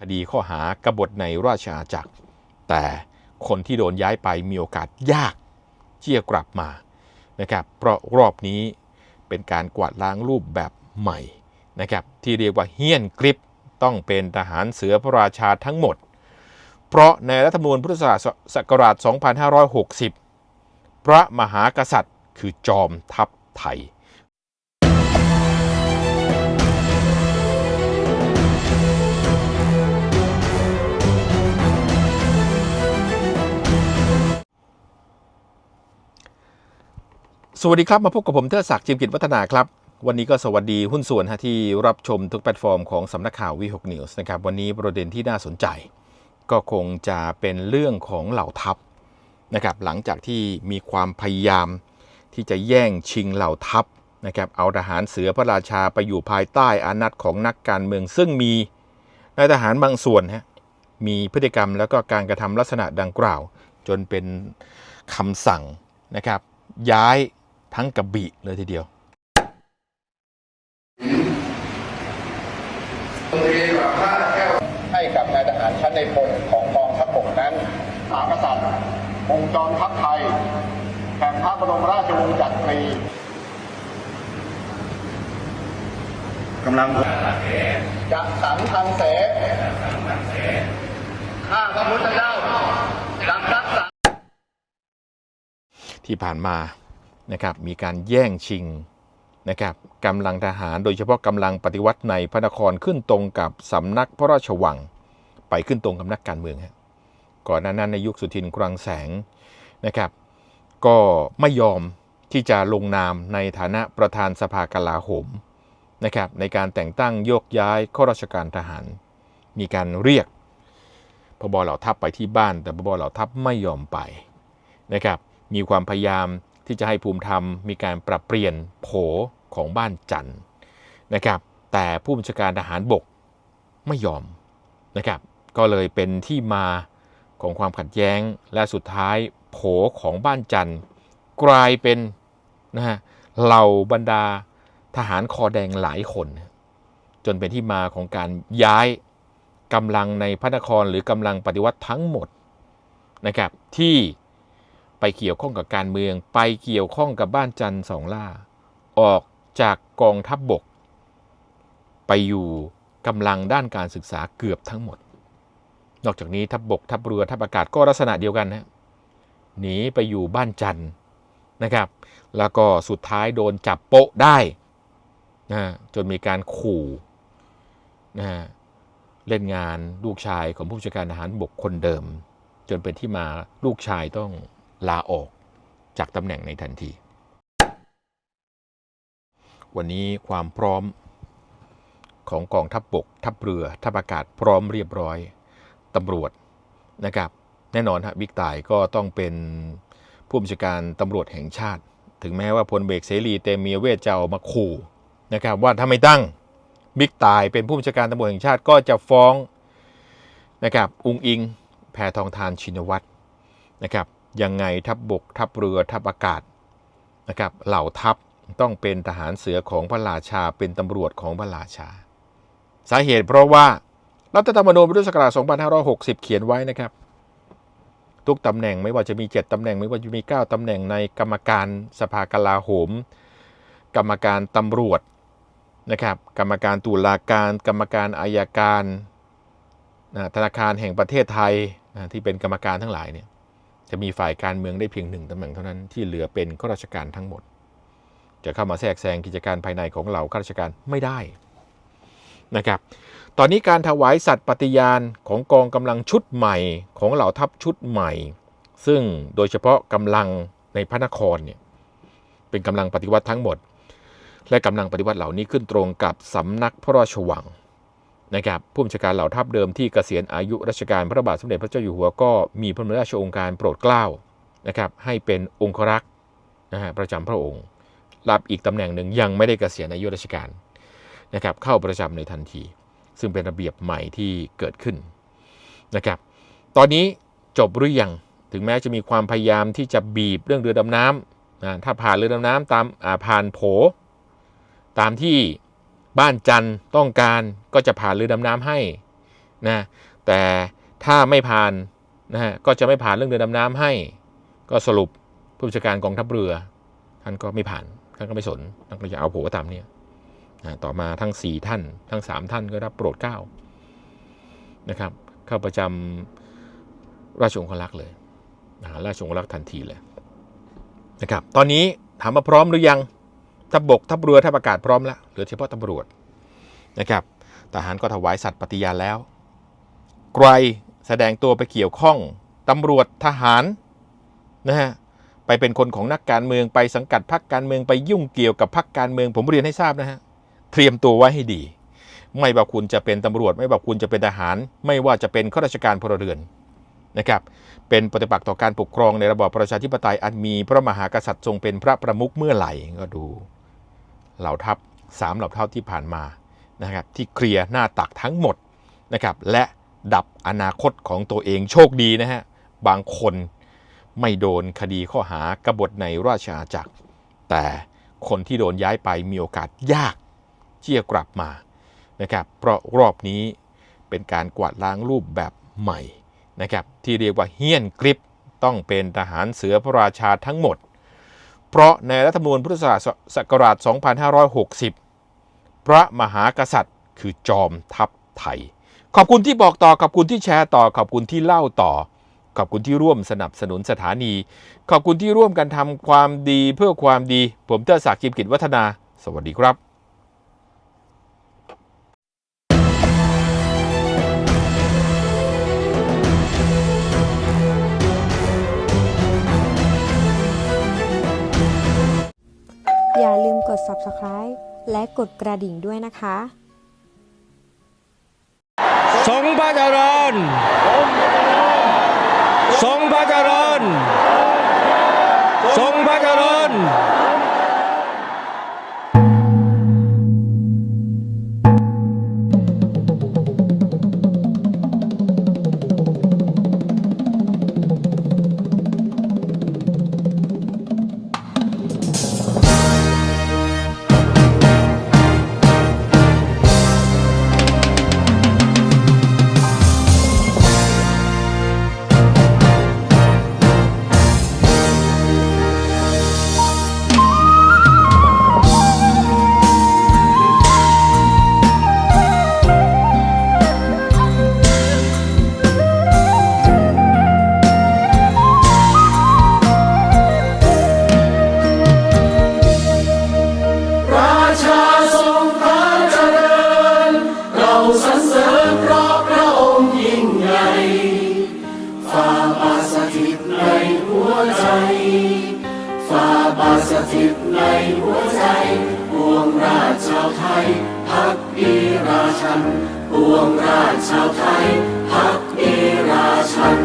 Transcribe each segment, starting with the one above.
คดีข้อหากบฏในราชอาณาจักร แต่คนที่โดนย้ายไปมีโอกาสยากที่จะกลับมานะครับเพราะรอบนี้เป็นการกวาดล้างรูปแบบใหม่นะครับที่เรียกว่าเฮี้ยนกริปต้องเป็นทหารเสือพระราชาทั้งหมด เพราะในรัฐธรรมนูญพุทธศักราช 2560 พระมหากษัตริย์คือจอมทัพไทย สวัสดีครับ มาพบกับผมเทอศักดิ์จิมกิจวัฒนาครับ วันนี้ก็สวัสดีหุ้นส่วนฮะที่รับชมทุกแพลตฟอร์มของสำนักข่าววีหกนิวส์นะครับวันนี้ประเด็นที่น่าสนใจ ก็คงจะเป็นเรื่องของเหล่าทัพนะครับหลังจากที่มีความพยายามที่จะแย่งชิงเหล่าทัพนะครับเอาทหารเสือพระราชาไปอยู่ภายใต้อานัตของนักการเมือง ซึ่งมีนายทหารบางส่วนฮะมีพฤติกรรมแล้วก็การกระทำลักษณะดังกล่าว จนเป็นคำสั่งนะครับย้าย ทั้งกระบี่เลยทีเดียวให้กับนายทหารชั้นในพลของกองทัพบกนั้นมหากษัตริย์องค์จอมทัพไทยแห่งพระบรมราชวงศ์จักรีกำลังจะสันทันเสข้าพระพุทธเจ้าจักรักษาที่ผ่านมา นะครับมีการแย่งชิงนะครับกำลังทหารโดยเฉพาะกำลังปฏิวัติในพระนครขึ้นตรงกับสำนักพระราชวัง ไปขึ้นตรงกับนักการเมืองฮะก่อนหน้านั้นในยุคสุทินคลังแสงนะครับ ก็ไม่ยอมที่จะลงนามในฐานะประธานสภากลาโหมนะครับในการแต่งตั้งโยกย้ายข้าราชการทหาร มีการเรียกพบเหล่าทัพไปที่บ้าน แต่พบเหล่าทัพไม่ยอมไปนะครับมีความพยายาม ที่จะให้ภูมิธรรมมีการปรับเปลี่ยนโผของบ้านจันทร์นะครับ แต่ผู้บัญชาการทหารบกไม่ยอมนะครับ ก็เลยเป็นที่มาของความขัดแย้งและสุดท้ายโผของบ้านจันทร์กลายเป็นนะฮะเหล่าบรรดาทหารคอแดงหลายคน จนเป็นที่มาของการย้ายกำลังในพระนครหรือกำลังปฏิวัติทั้งหมดนะครับที่ ไปเกี่ยวข้องกับการเมือง ไปเกี่ยวข้องกับบ้านจันทร์สองล่า ออกจากกองทัพบบก ไปอยู่กำลังด้านการศึกษาเกือบทั้งหมด นอกจากนี้ทัพบบก ทัพเรือทัพอากาศก็ลักษณะเดียวกันนะหนีไปอยู่บ้านจันทร์นะครับ แล้วก็สุดท้ายโดนจับโปะได้นะจนมีการขู่นะเล่นงานลูกชายของผู้จัดการทหารบกคนเดิม จนเป็นที่มาลูกชายต้อง ลาออกจากตำแหน่งในทันที วันนี้ความพร้อมของกองทัพบบก ทัพเรือ ทัพอากาศพร้อมเรียบร้อยตำรวจนะครับ แน่นอนฮะบิ๊กต่ายก็ต้องเป็นผู้บัญชาการตำรวจแห่งชาติ ถึงแม้ว่าพลเบกเสรีเตมีเวทจะออกมาขู่นะครับว่าถ้าไม่ตั้งบิ๊กตายเป็นผู้บัญชาการตำรวจแห่งชาติก็จะฟ้องนะครับ อุงอิง แพทองทานชินวัตรนะครับ ยังไงทัพบบกทัพเรือทัพอากาศนะครับเหล่าทัพต้องเป็นทหารเสือของพระราชาเป็นตำรวจของพระราชา สาเหตุเพราะว่ารัฐธรรมนูญพุทธศักราช2560 เขียนไว้นะครับ ทุกตำแหน่งไม่ว่าจะมี 7ตำแหน่งไม่ว่าจะมี 9ตำแหน่งในกรรมการสภากลาโหม กรรมการตำรวจนะครับกรรมการตุลาการ กรรมการอายการธนาคารแห่งประเทศไทยที่เป็นกรรมการทั้งหลายเนี่ย จะมีฝ่ายการเมืองได้เพียงหนึ่งตำแหน่งเท่านั้นที่เหลือเป็นข้าราชการทั้งหมด จะเข้ามาแทรกแซงกิจการภายในของเหล่าข้าราชการไม่ได้นะครับ ตอนนี้การถวายสัตย์ปฏิญาณของกองกำลังชุดใหม่ของเหล่าทัพชุดใหม่ ซึ่งโดยเฉพาะกำลังในพระนครเนี่ยเป็นกำลังปฏิวัติทั้งหมด และกำลังปฏิวัติเหล่านี้ขึ้นตรงกับสำนักพระราชวัง นะครับผู้บัญชาการเหล่าทัพเดิมที่เกษียณอายุราชการพระบาทสมเด็จพระเจ้าอยู่หัวก็มีพระบรมราชโองการโปรดเกล้านะครับให้เป็นองครักษ์นะฮะประจำพระองค์ รับอีกตำแหน่งหนึ่งยังไม่ได้เกษียณอายุราชการนะครับเข้าประจำในทันที ซึ่งเป็นระเบียบใหม่ที่เกิดขึ้นนะครับตอนนี้จบหรือยังถึงแม้จะมีความพยายามที่จะบีบเรื่องเรือดำน้ำนะถ้าผ่านเรือดำน้ำตามผ่านโผ ตามที่ บ้านจันต้องการก็จะผ่านเรือดำน้ำให้นะแต่ถ้าไม่ผ่านนะฮะก็จะไม่ผ่านเรื่องเรือดำน้ำให้ ก็สรุปผู้บัญชาการกองทัพเรือท่านก็ไม่ผ่านท่านก็ไม่สนท่านก็จะเอาผัวตามเนี่ยนะต่อมาทั้ง 4 ท่าน ทั้ง 3 ท่านก็รับโปรดเกล้านะครับเข้าประจำราชองครักษ์เลยนะราชองครักษ์ทันทีเลยนะครับ ตอนนี้ถามว่าพร้อมหรือยัง ทัพบกทัพเรือทัพอากาศพร้อมแล้วเหลือเฉพาะตำรวจนะครับทหารก็ถวายสัตย์ปฏิญาณแล้วไกรแสดงตัวไปเกี่ยวข้องตำรวจทหารนะฮะไปเป็นคนของนักการเมืองไปสังกัดพรรคการเมืองไปยุ่งเกี่ยวกับพรรคการเมืองผมเรียนให้ทราบนะฮะเตรียมตัวไว้ให้ดี ไม่ว่าคุณจะเป็นตำรวจ ไม่ว่าคุณจะเป็นทหาร ไม่ว่าจะเป็นข้าราชการพลเรือนนะครับเป็นปฏิปักษ์ต่อการปกครองในระบอบประชาธิปไตยอันมีพระมหากษัตริย์ทรงเป็นพระประมุขเมื่อไหร่ก็ดู เหล่าทัพสามเหล่าทัพที่ผ่านมานะครับที่เคลียร์หน้าตักทั้งหมดนะครับและดับอนาคตของตัวเองโชคดีนะฮะบางคนไม่โดนคดีข้อหากบฏในราชอาณาจักร แต่คนที่โดนย้ายไปมีโอกาสยากที่จะกลับมานะครับเพราะรอบนี้เป็นการกวาดล้างรูปแบบใหม่นะครับที่เรียกว่าเฮี้ยนกริปต้องเป็นทหารเสือพระราชาทั้งหมด เพราะในรัฐธรรมนูญพุทธศักราช 2560 พระมหากษัตริย์ คือจอมทัพไทย ขอบคุณที่บอกต่อ ขอบคุณที่แชร์ต่อ ขอบคุณที่เล่าต่อ ขอบคุณที่ร่วมสนับสนุนสถานี ขอบคุณที่ร่วมกันทำความดีเพื่อความดี ผมเตอร์ศักดิ์จิมกิจวัฒนา สวัสดีครับ ด subscribe และกดกระดิ่งด้วยนะคะทรงพระเจริญทรงพระเจริญทรงพระเจริญ ถิตในหัวใจปวงราชชาวไทยพักดีราชันปวงราชชาวไทยพักดีราชัน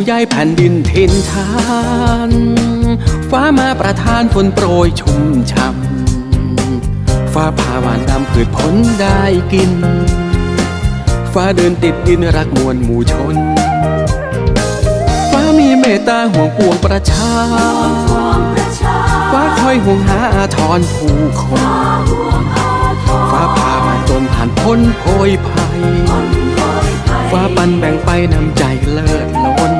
ฟ้ายแผ่นดินทินทานฟ้ามาประทานฝนโปรยชุ่มช่ำฟ้าพาหวานนำพืชผลได้กิน ฟ้าเดินติดดินรักมวลหมู่ชน ฟ้ามีเมตตาห่วงปวงประชา ฟ้าคอยห่วงหาอาทรผู้คน ฟ้าพามาจนผ่านพ้นโพยภัย ฟ้าปันแบ่งไปน้ำใจเลิศล้น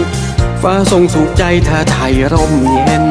ฟ้าทรงสุขใจถ้าไทยร่มเย็น